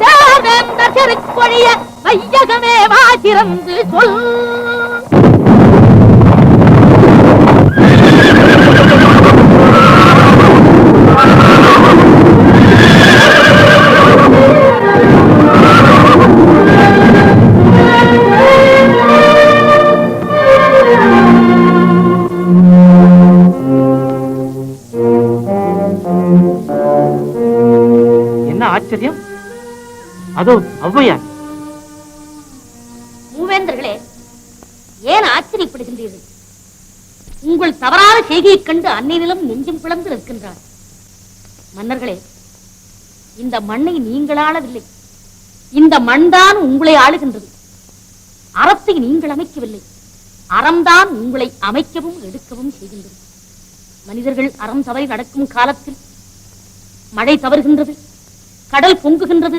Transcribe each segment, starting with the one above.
சேவேந்த செருக்கொழிய வையகமே வாசிறந்து சொல். ஔவையார் மூவேந்தர்களே ஏன் ஆச்சரியப்படுகின்றீர்கள்? உங்கள் தவறான செய்கையைக் கண்டு அன்னையிலும் நெஞ்சம் பிளந்து நிற்கின்றார் மன்னர்களே இந்த மண்ணை நீங்கள் ஆளவில்லை. இந்த மண்தான் உங்களை ஆளுகின்றது. அறத்தை நீங்கள் அமைக்கவில்லை. அறம்தான் உங்களை அமைக்கவும் எடுக்கவும் செய்கின்றது. மனிதர்கள் அறம் தவறி நடக்கும் காலத்தில் மழை தவறுகின்றது கடல் பொங்குகின்றது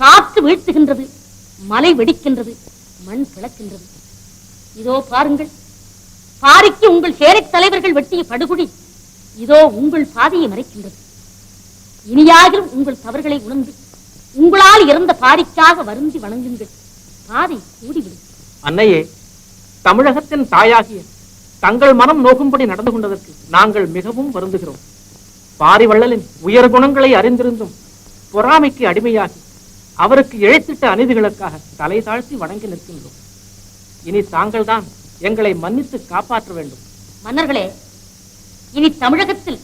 காற்று வீழ்த்துகின்றது மலை வெடிக்கின்றது மண் பிளக்கின்றது இதோ பாருங்கள் பாரிக்கு உங்கள் சேனைத் தலைவர்கள் வெட்டிய படுகுழி இதோ உங்கள் பாதையை மறைக்கின்றது. இனியாகிலும் உங்கள் தவறுகளை உணர்ந்து உங்களால் இறந்த பாரிக்காக வருந்தி வணங்குங்கள். பாதை கூடிவிடும். அன்னையே தமிழகத்தின் தாயாகிய தங்கள் மனம் நோகும்படி நடந்து கொண்டதற்கு நாங்கள் மிகவும் வருந்துகிறோம். பாரிவள்ளலின் உயர் குணங்களை அறிந்திருந்தும் பொறாமைக்கு அடிமையாகி அவருக்கு இழைத்திட்ட அநீதிகளுக்காக தலை தாழ்த்தி வணங்கி நிற்கின்றோம். இனி தாங்கள்தான் எங்களை மன்னித்து காப்பாற்ற வேண்டும். மன்னர்களே இனி தமிழகத்தில்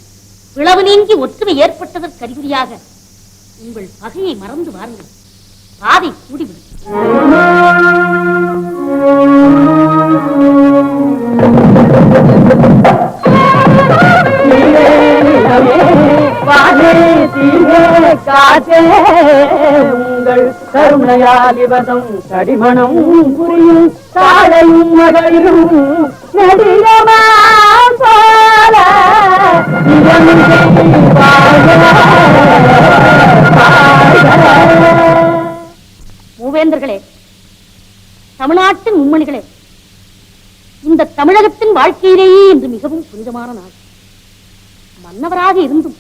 பிளவு நீங்கி ஒற்றுமை ஏற்பட்டதற்கு அறிகுறியாக உங்கள் பகையை மறந்து வாருங்கள். பாதை கூடிவிடும். கருணையால் இவதம் கடிமணம் புரியும் காலையும் மகளிரும் நடிகமா போல. மூவேந்தர்களே தமிழ்நாட்டின் மும்மணிகளே இந்த தமிழகத்தின் வாழ்க்கையிலேயே இன்று மிகவும் புனிதமான நாள். மன்னவராக இருந்தும்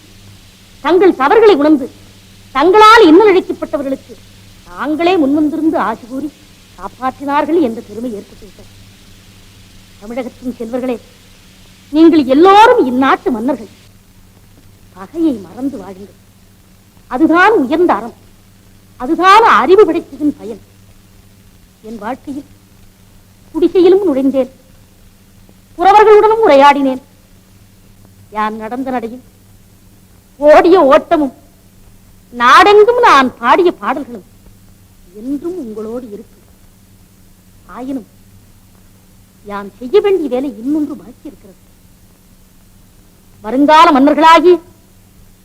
தங்கள் தவறுகளை உணர்ந்து தங்களால் இன்னல் அழைக்கப்பட்டவர்களுக்கு தாங்களே முன்வந்திருந்து ஆசி கூறி காப்பாற்றினார்கள் என்ற பெருமை ஏற்பட்டுவிட்டது. தமிழகத்தின் செல்வர்களே நீங்கள் எல்லோரும் இந்நாட்டு மன்னர்கள். பகையை மறந்து வாழுங்கள். அதுதான் உயர்ந்த அறம். அதுதான் அறிவு படைத்ததின் பயன். என் வாழ்க்கையில் குடிசையிலும் நுழைந்தேன். புறவர்களுடனும் உரையாடினேன். யான் நடந்த நடையும் ஓடிய ஓட்டமும் நாடெங்கும் நான் பாடிய பாடல்களும் என்றும் உங்களோடு இருக்கும் ஆயினும் யான் செய்ய வேண்டிய வேலை இன்னொன்று பாக்கி இருக்கிறது வருங்கால மன்னர்களாகி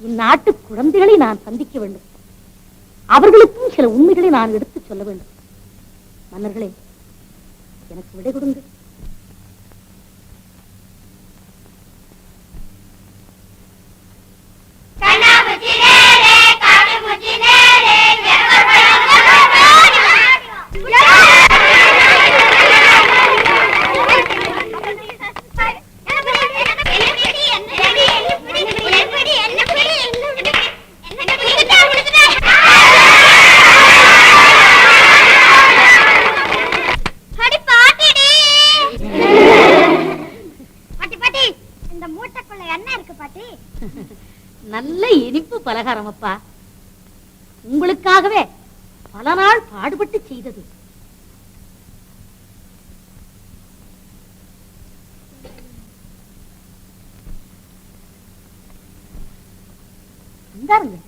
இந்நாட்டு குழந்தைகளை நான் சந்திக்க வேண்டும். அவர்களுக்கும் சில உண்மைகளை நான் எடுத்துச் சொல்ல வேண்டும். மன்னர்களே எனக்கு விடை கொடுங்கள் பாட்டி பாட்டி இந்த மூட்டைக்குள்ள என்ன இருக்கு பாட்டி நல்ல இனிப்பு பலகாரம் அப்பா உங்களுக்காகவே பல நாள் பாடுபட்டு செய்தது. இந்தாருங்க.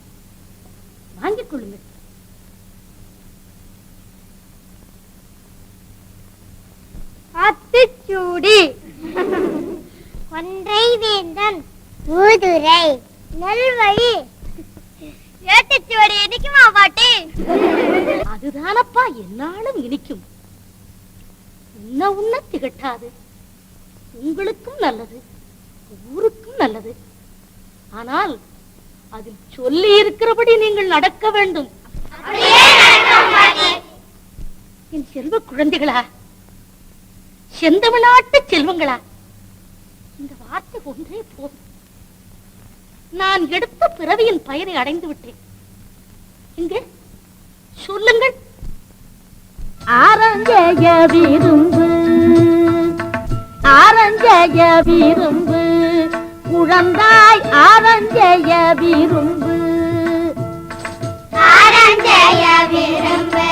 வாங்கிக் கொள்ளுங்கள். அத்துச்சூடி ஒன்றை வேந்தன் ஊதுரை நல்வழி ஏட்டுச்சுவடி இனிக்குமா பாட்டி? அதுதானப்பா என்னாலும் இனிக்கும். உண்ண உண்ண திகட்டாது. உங்களுக்கும் நல்லது ஊருக்கும் நல்லது. ஆனால் அதில் சொல்லி இருக்கிறபடி நீங்கள் நடக்க வேண்டும். என் செல்வ குழந்தைகளா செந்தமிழ்நாட்டு செல்வங்களா இந்த வார்த்தை ஒன்றே போதும். நான் எடுத்த பிறவியின் பயனை அடைந்து விட்டேன். இங்கே சொல்லுங்கள். ஆரஞ்சய விரும்பு ஆரஞ்சய விரும்பு குழந்தாய் ஆரஞ்சய விரும்பு. ஆரஞ்சய விரும்பு.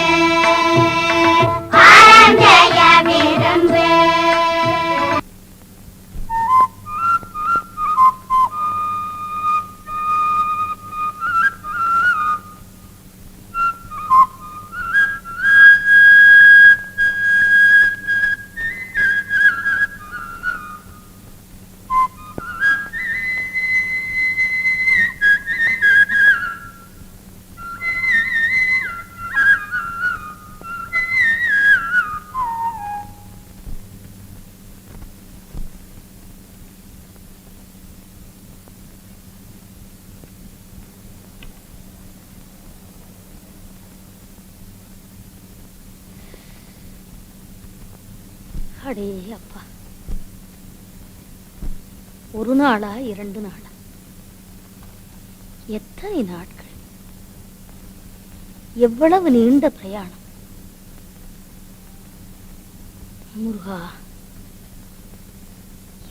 அடே அப்பா. ஒரு நாளா இரண்டு நாளா? எத்தனை நாட்கள்? எவ்வளவு நீண்ட பிரயாணம்? முருகா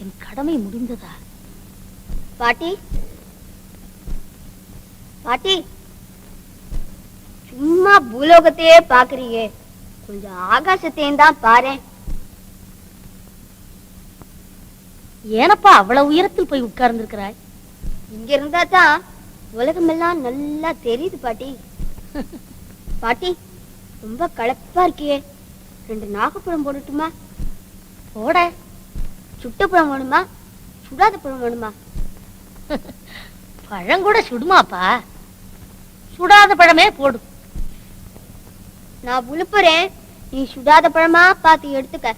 என் கடமை முடிந்ததா? பாட்டி? பாட்டி? சும்மா பூலோகத்தையே பாக்குறீங்க கொஞ்சம் ஆகாசத்தையும் தான் பாரேன். ஏனப்பா அவ்வளவு உயரத்தில் போய் உட்கார்ந்திருக்கிறாய்? இங்க இருந்தா தான் உலகமெல்லாம் நல்லா தெரியுது பாட்டி. பாட்டி ரொம்ப களைப்பா இருக்கியே. ரெண்டு நாகப்பழம் போடட்டுமா? போட. சுட்ட பழம் வேணுமா? சுடாத பழம் வேணுமா? பழம் கூட சுடுமாப்பா. சுடாத பழமே போடு. நான் உழுப்புறேன். நீ சுடாத பழமா பார்த்து எடுத்துக்க.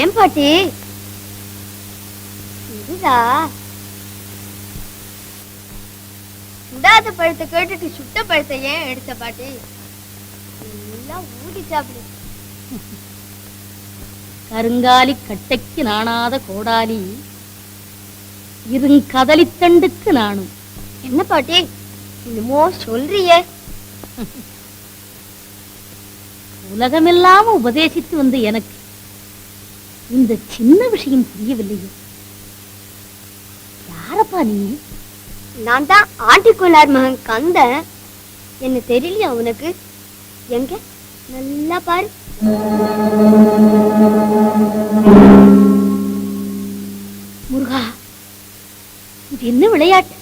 ஏன் பாட்டி இதுதா சுடாத பழத்தை கேட்டுட்டு சுட்ட பழத்தை ஏன் எடுத்த பாட்டி? எல்லாம் ஊதி சாப்பிடு கருங்காலி கட்டைக்கு நாணாத கோடாலி இருங்கதலித்தண்டுக்கு நானும். என்ன பாட்டி? என்னமோ சொல்றியே உலகமெல்லாம் உபதேசித்து வந்த எனக்கு இந்த சின்ன விஷயம் புரியவில்லையே. யாருப்பா நீ நான் தான் ஆண்டிக்குள்ளார் மகன் கந்த. என்ன தெரியலையா உனக்கு? எங்க? நல்லா பாரு. முருகா இது என்ன விளையாட்டு?